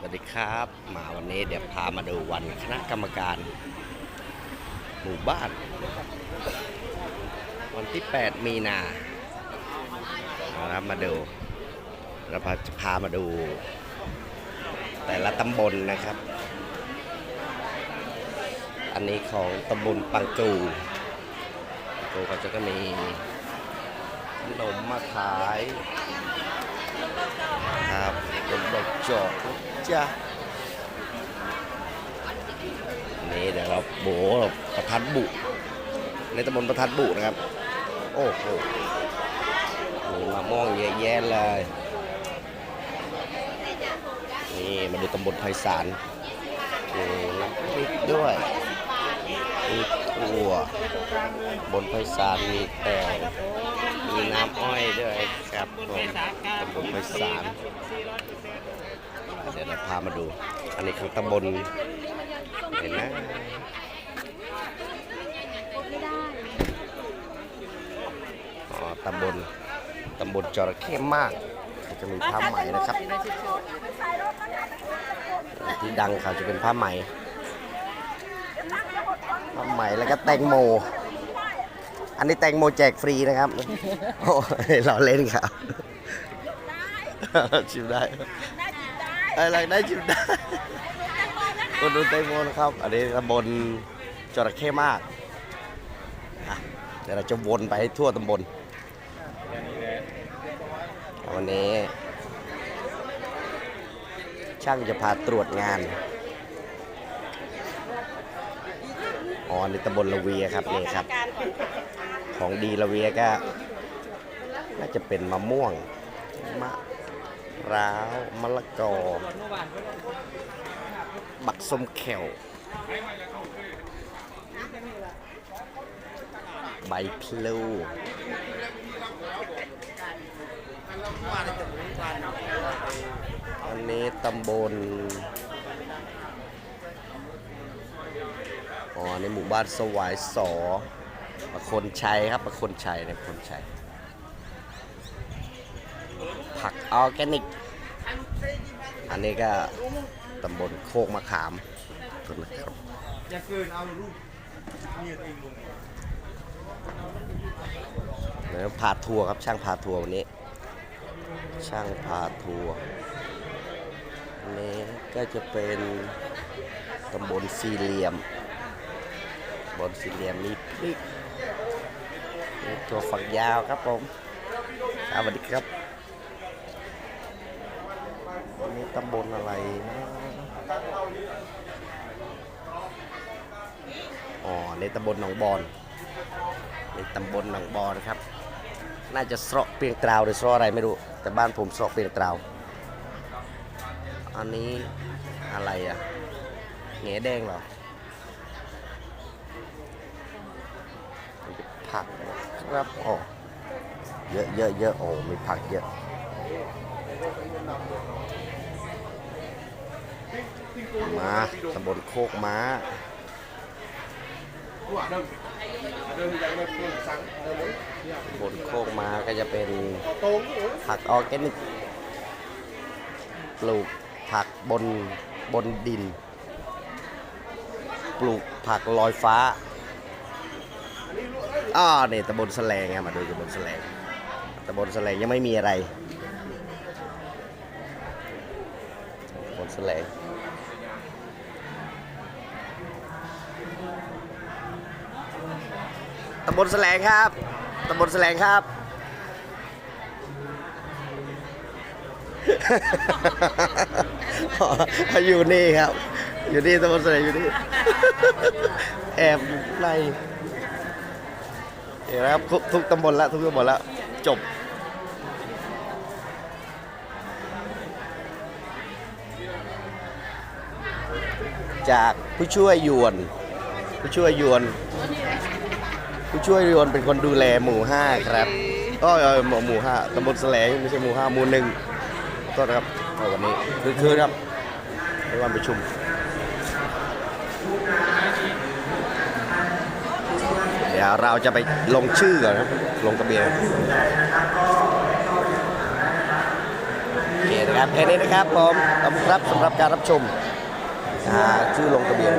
สวัสดีครับ มาวันนี้เดี๋ยวพามาดูวันคณะกรรมการ หมู่บ้าน วันที่ 8 มีนาเอาละมาดูเราจะพามาดู แต่ละตำบลนะครับ อันนี้ของตำบลปังกูปังกูเขาจะก็มีขนมมาขายครับเป็นดอกจอก จ้ะนี่เดี๋ยวเราโบประทัดบุ ในตำบลประทัดบุนะครับ โอ้โหมีมะม่วงเยอะแยะเลย นี่มาดูตำบลไพศาลมีน้ำพริกด้วยมีถั่วบนไพศาลมีแตงมีน้ำอ้อยด้วยครับผมตำบลไพศาลเดี๋ยวเร พามาดู อันนี้ของตำบลเห็นนะอ๋อตำบลตำบลจระเข้มากจะมีผ้าไหมนะครับ ที่ดังเขาจะเป็นผ้าไหมผ้าไหมแล้วก็แตงโม อันนี้แตงโมแจกฟรีนะครับโอ้ยเราเล่นครับชิมได้ อะไรได้ชิมได้คนดูแตงโมนะครับ อันนี้ตำบลจระเข้มากอ่เดี๋ยวเราจะวนไปให้ทั่วตำบลวันนี้ ช่างจะพาตรวจงานอ๋อในตำบลละเวียครับนี่ครับ ของดีละเวียก็ น่าจะเป็นมะม่วงมะ ร้าวมะละกอ บักส้มแขวใบพลูอันนี้ตำบล อ๋อในหมู่บ้านสวายสอประคนชัยครับประคนชัยในประคนชัย ผักออร์แกนิก อันนี้ก็ตำบลโคกมะขามตนะครับอย่าเกินเอารูปเมียตัวเองลงแล้วพาทัวร์ครับช่างพาทัวร์วันนี้ ช่างพาทัวร์อันนี้ก็จะเป็นตำบลสี่เหลี่ยมบลสี่เหลี่ยมมีพริกตัวฝักยาวครับผมสวัสดีครับอันนี้ ตำบลอะไรนะ อ๋อ ในตำบลหนองบอน ในตำบลหนองบอนครับ น่าจะสระเปียงตราวหรือสระอะไรไม่รู้ แต่บ้านผมสระเปียงตราว อันนี้อะไรอะแงแดงเหรอผักครับโอ้เยอะเยอะเยอะโอ้มีผักเยอะ มาตำบลโคกม้าบนโคกม้าก็จะเป็นผักออร์แกนิก ปลูกผักบนบนดิน ปลูกผักลอยฟ้าอ่าเนี่ยตำบลแสลงมาดูตำบลแสลงตำบลแสลงยังไม่มีอะไรตำบล แสลงตำบลแสลงครับตำบลแสลงครับ อยู่นี่ครับ อยู่นี่ตำบลแสลงอยู่นี่ แอบอยู่ในเห็นไหมครับทุกทุกตำบลละทุกตำบลละจบ จากผู้ช่วยยวน ผู้ช่วยยวน ผู้ช่วยยวนเป็นคนดูแลหมู่ห้าครับก็หมู่ห้าตำบลแสลงไม่ใช่หมู่ห้าหมู่หนึ่งก็นะครับวันนี้คือคืนครับในวันประชุมเดี๋ยวเราจะไปลงชื่อก่อนครับ ลงทะเบียนโอเคนะครับแค่นี้นะครับผมขอบคุณครับสำหรับการรับชม ชื่อลงทะเบียน